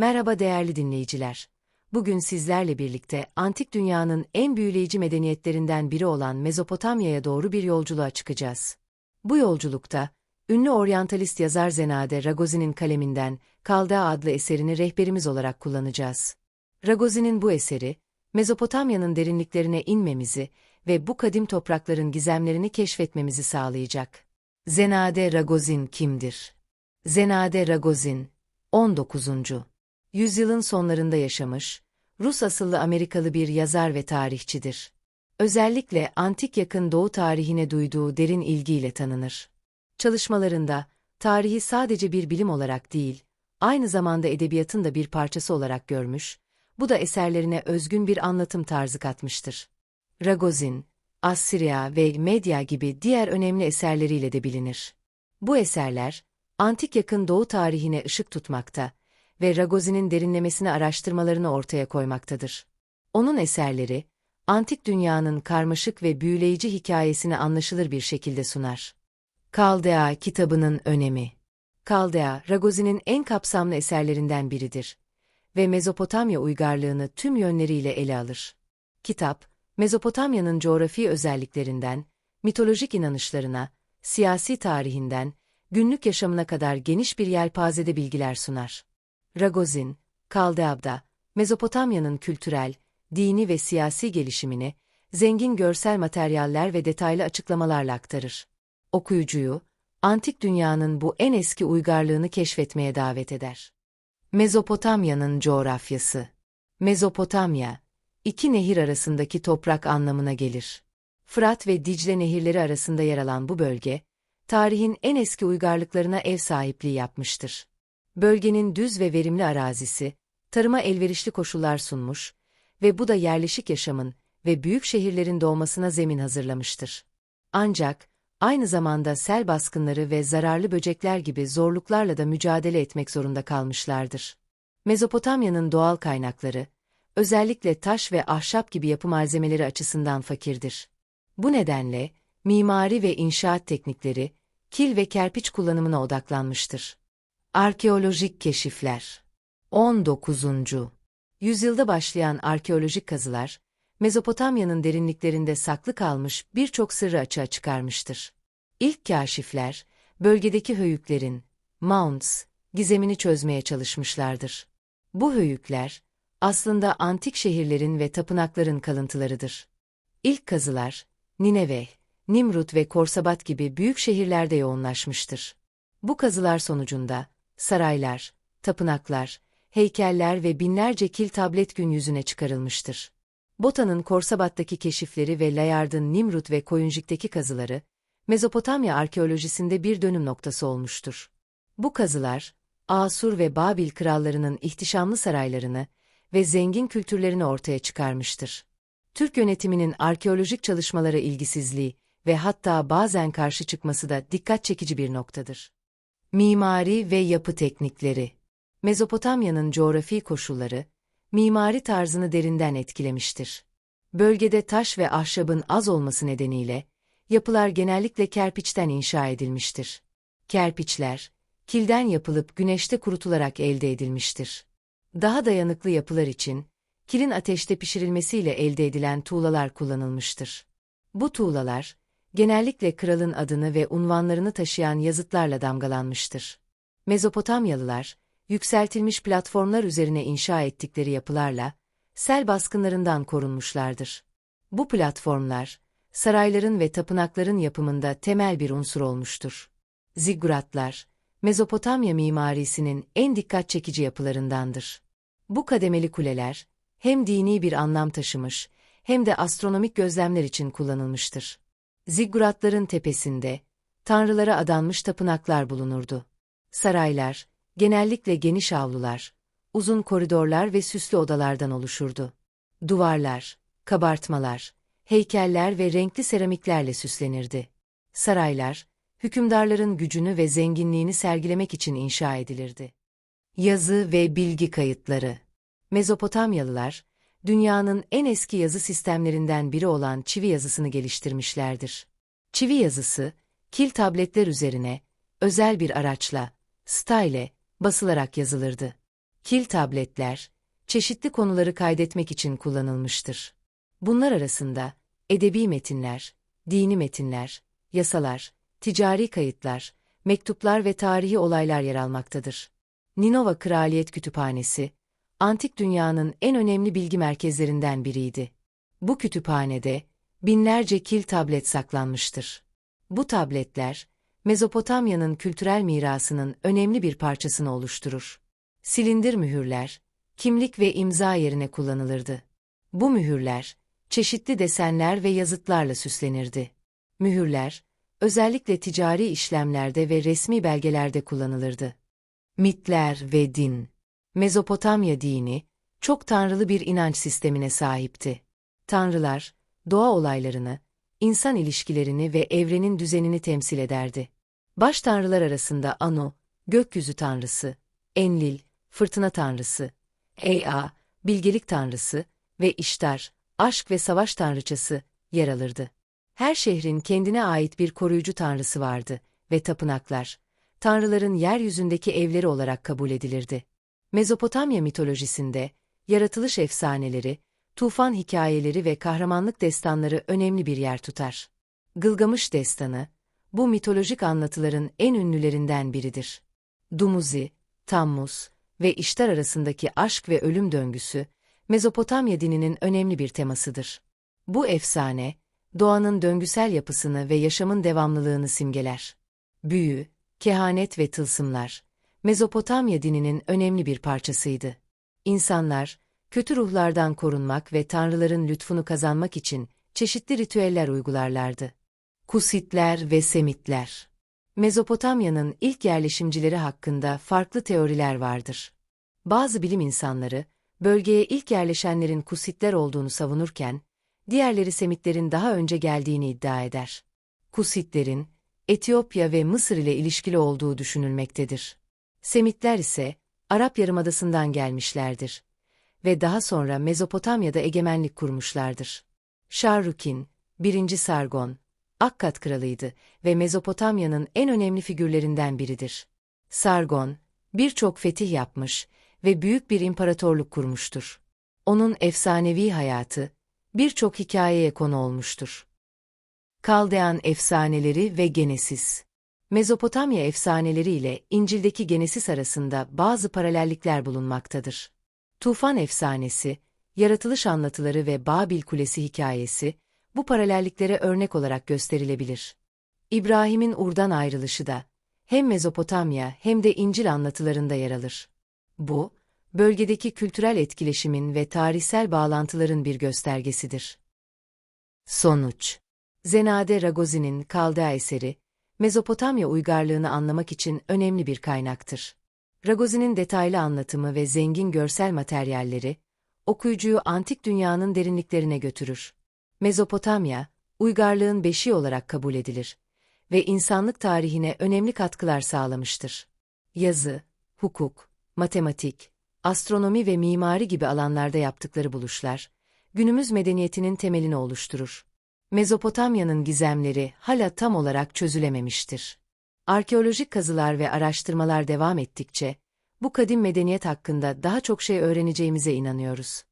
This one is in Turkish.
Merhaba değerli dinleyiciler. Bugün sizlerle birlikte antik dünyanın en büyüleyici medeniyetlerinden biri olan Mezopotamya'ya doğru bir yolculuğa çıkacağız. Bu yolculukta, ünlü oryantalist yazar Zenade Ragozi'nin kaleminden Kaldea adlı eserini rehberimiz olarak kullanacağız. Ragozi'nin bu eseri, Mezopotamya'nın derinliklerine inmemizi ve bu kadim toprakların gizemlerini keşfetmemizi sağlayacak. Zenade Ragozin kimdir? Zenade Ragozin, 19. Yüzyılın sonlarında yaşamış, Rus asıllı Amerikalı bir yazar ve tarihçidir. Özellikle antik yakın doğu tarihine duyduğu derin ilgiyle tanınır. Çalışmalarında, tarihi sadece bir bilim olarak değil, aynı zamanda edebiyatın da bir parçası olarak görmüş, bu da eserlerine özgün bir anlatım tarzı katmıştır. Ragozin, Assyria ve Medya gibi diğer önemli eserleriyle de bilinir. Bu eserler, antik yakın doğu tarihine ışık tutmakta ve Ragozi'nin derinlemesine araştırmalarını ortaya koymaktadır. Onun eserleri, antik dünyanın karmaşık ve büyüleyici hikayesini anlaşılır bir şekilde sunar. Kaldea kitabının önemi Kaldea, Ragozi'nin en kapsamlı eserlerinden biridir ve Mezopotamya uygarlığını tüm yönleriyle ele alır. Kitap, Mezopotamya'nın coğrafi özelliklerinden, mitolojik inanışlarına, siyasi tarihinden, günlük yaşamına kadar geniş bir yelpazede bilgiler sunar. Ragozin, Kaldeab'da, Mezopotamya'nın kültürel, dini ve siyasi gelişimini, zengin görsel materyaller ve detaylı açıklamalarla aktarır. Okuyucuyu, antik dünyanın bu en eski uygarlığını keşfetmeye davet eder. Mezopotamya'nın coğrafyası Mezopotamya, iki nehir arasındaki toprak anlamına gelir. Fırat ve Dicle nehirleri arasında yer alan bu bölge, tarihin en eski uygarlıklarına ev sahipliği yapmıştır. Bölgenin düz ve verimli arazisi, tarıma elverişli koşullar sunmuş ve bu da yerleşik yaşamın ve büyük şehirlerin doğmasına zemin hazırlamıştır. Ancak, aynı zamanda sel baskınları ve zararlı böcekler gibi zorluklarla da mücadele etmek zorunda kalmışlardır. Mezopotamya'nın doğal kaynakları, özellikle taş ve ahşap gibi yapı malzemeleri açısından fakirdir. Bu nedenle, mimari ve inşaat teknikleri, kil ve kerpiç kullanımına odaklanmıştır. Arkeolojik keşifler 19. Yüzyılda başlayan arkeolojik kazılar, Mezopotamya'nın derinliklerinde saklı kalmış birçok sırrı açığa çıkarmıştır. İlk kaşifler, bölgedeki höyüklerin, mounds, gizemini çözmeye çalışmışlardır. Bu höyükler, aslında antik şehirlerin ve tapınakların kalıntılarıdır. İlk kazılar, Nineve, Nimrut ve Korsabat gibi büyük şehirlerde yoğunlaşmıştır. Bu kazılar sonucunda, saraylar, tapınaklar, heykeller ve binlerce kil tablet gün yüzüne çıkarılmıştır. Bota'nın Korsabat'taki keşifleri ve Layard'ın Nimrut ve Koyunjik'teki kazıları, Mezopotamya arkeolojisinde bir dönüm noktası olmuştur. Bu kazılar, Asur ve Babil krallarının ihtişamlı saraylarını ve zengin kültürlerini ortaya çıkarmıştır. Türk yönetiminin arkeolojik çalışmalara ilgisizliği ve hatta bazen karşı çıkması da dikkat çekici bir noktadır. Mimari ve yapı teknikleri Mezopotamya'nın coğrafi koşulları, mimari tarzını derinden etkilemiştir. Bölgede taş ve ahşabın az olması nedeniyle, yapılar genellikle kerpiçten inşa edilmiştir. Kerpiçler, kilden yapılıp güneşte kurutularak elde edilmiştir. Daha dayanıklı yapılar için, kilin ateşte pişirilmesiyle elde edilen tuğlalar kullanılmıştır. Bu tuğlalar, genellikle kralın adını ve unvanlarını taşıyan yazıtlarla damgalanmıştır. Mezopotamyalılar, yükseltilmiş platformlar üzerine inşa ettikleri yapılarla, sel baskınlarından korunmuşlardır. Bu platformlar, sarayların ve tapınakların yapımında temel bir unsur olmuştur. Zigguratlar, Mezopotamya mimarisinin en dikkat çekici yapılarındandır. Bu kademeli kuleler, hem dini bir anlam taşımış, hem de astronomik gözlemler için kullanılmıştır. Zigguratların tepesinde, tanrılara adanmış tapınaklar bulunurdu. Saraylar, genellikle geniş avlular, uzun koridorlar ve süslü odalardan oluşurdu. Duvarlar, kabartmalar, heykeller ve renkli seramiklerle süslenirdi. Saraylar, hükümdarların gücünü ve zenginliğini sergilemek için inşa edilirdi. Yazı ve bilgi kayıtları Mezopotamyalılar, dünyanın en eski yazı sistemlerinden biri olan çivi yazısını geliştirmişlerdir. Çivi yazısı, kil tabletler üzerine, özel bir araçla, style, basılarak yazılırdı. kil tabletler, çeşitli konuları kaydetmek için kullanılmıştır. Bunlar arasında edebi metinler, dini metinler, yasalar, ticari kayıtlar, mektuplar ve tarihi olaylar yer almaktadır. Ninova Kraliyet Kütüphanesi, antik dünyanın en önemli bilgi merkezlerinden biriydi. Bu kütüphanede binlerce kil tablet saklanmıştır. Bu tabletler, Mezopotamya'nın kültürel mirasının önemli bir parçasını oluşturur. Silindir mühürler, kimlik ve imza yerine kullanılırdı. Bu mühürler, çeşitli desenler ve yazıtlarla süslenirdi. Mühürler, özellikle ticari işlemlerde ve resmi belgelerde kullanılırdı. Mitler ve din Mezopotamya dini, çok tanrılı bir inanç sistemine sahipti. Tanrılar, doğa olaylarını, insan ilişkilerini ve evrenin düzenini temsil ederdi. Baş tanrılar arasında Anu, gökyüzü tanrısı, Enlil, fırtına tanrısı, Ea, bilgelik tanrısı ve İştar, aşk ve savaş tanrıçası yer alırdı. Her şehrin kendine ait bir koruyucu tanrısı vardı ve tapınaklar, tanrıların yeryüzündeki evleri olarak kabul edilirdi. Mezopotamya mitolojisinde, yaratılış efsaneleri, tufan hikayeleri ve kahramanlık destanları önemli bir yer tutar. Gılgamış destanı, bu mitolojik anlatıların en ünlülerinden biridir. Dumuzi, Tammuz ve İştar arasındaki aşk ve ölüm döngüsü, Mezopotamya dininin önemli bir temasıdır. Bu efsane, doğanın döngüsel yapısını ve yaşamın devamlılığını simgeler. Büyü, kehanet ve tılsımlar, Mezopotamya dininin önemli bir parçasıydı. İnsanlar, kötü ruhlardan korunmak ve tanrıların lütfunu kazanmak için çeşitli ritüeller uygularlardı. Kusitler ve Semitler Mezopotamya'nın ilk yerleşimcileri hakkında farklı teoriler vardır. Bazı bilim insanları, bölgeye ilk yerleşenlerin Kusitler olduğunu savunurken, diğerleri Semitlerin daha önce geldiğini iddia eder. Kusitlerin, Etiyopya ve Mısır ile ilişkili olduğu düşünülmektedir. Semitler ise, Arap Yarımadası'ndan gelmişlerdir ve daha sonra Mezopotamya'da egemenlik kurmuşlardır. Şarrukin, 1. Sargon, Akkad kralıydı ve Mezopotamya'nın en önemli figürlerinden biridir. Sargon, birçok fetih yapmış ve büyük bir imparatorluk kurmuştur. Onun efsanevi hayatı, birçok hikayeye konu olmuştur. Kaldean efsaneleri ve Genesis Mezopotamya efsaneleri ile İncil'deki Genesis arasında bazı paralellikler bulunmaktadır. Tufan efsanesi, yaratılış anlatıları ve Babil Kulesi hikayesi, bu paralelliklere örnek olarak gösterilebilir. İbrahim'in Ur'dan ayrılışı da, hem Mezopotamya hem de İncil anlatılarında yer alır. Bu, bölgedeki kültürel etkileşimin ve tarihsel bağlantıların bir göstergesidir. Sonuç Zenade Ragozi'nin Kaldea eseri, Mezopotamya uygarlığını anlamak için önemli bir kaynaktır. Ragozi'nin detaylı anlatımı ve zengin görsel materyalleri, okuyucuyu antik dünyanın derinliklerine götürür. Mezopotamya, uygarlığın beşiği olarak kabul edilir ve insanlık tarihine önemli katkılar sağlamıştır. Yazı, hukuk, matematik, astronomi ve mimari gibi alanlarda yaptıkları buluşlar, günümüz medeniyetinin temelini oluşturur. Mezopotamya'nın gizemleri hala tam olarak çözülememiştir. Arkeolojik kazılar ve araştırmalar devam ettikçe, bu kadim medeniyet hakkında daha çok şey öğreneceğimize inanıyoruz.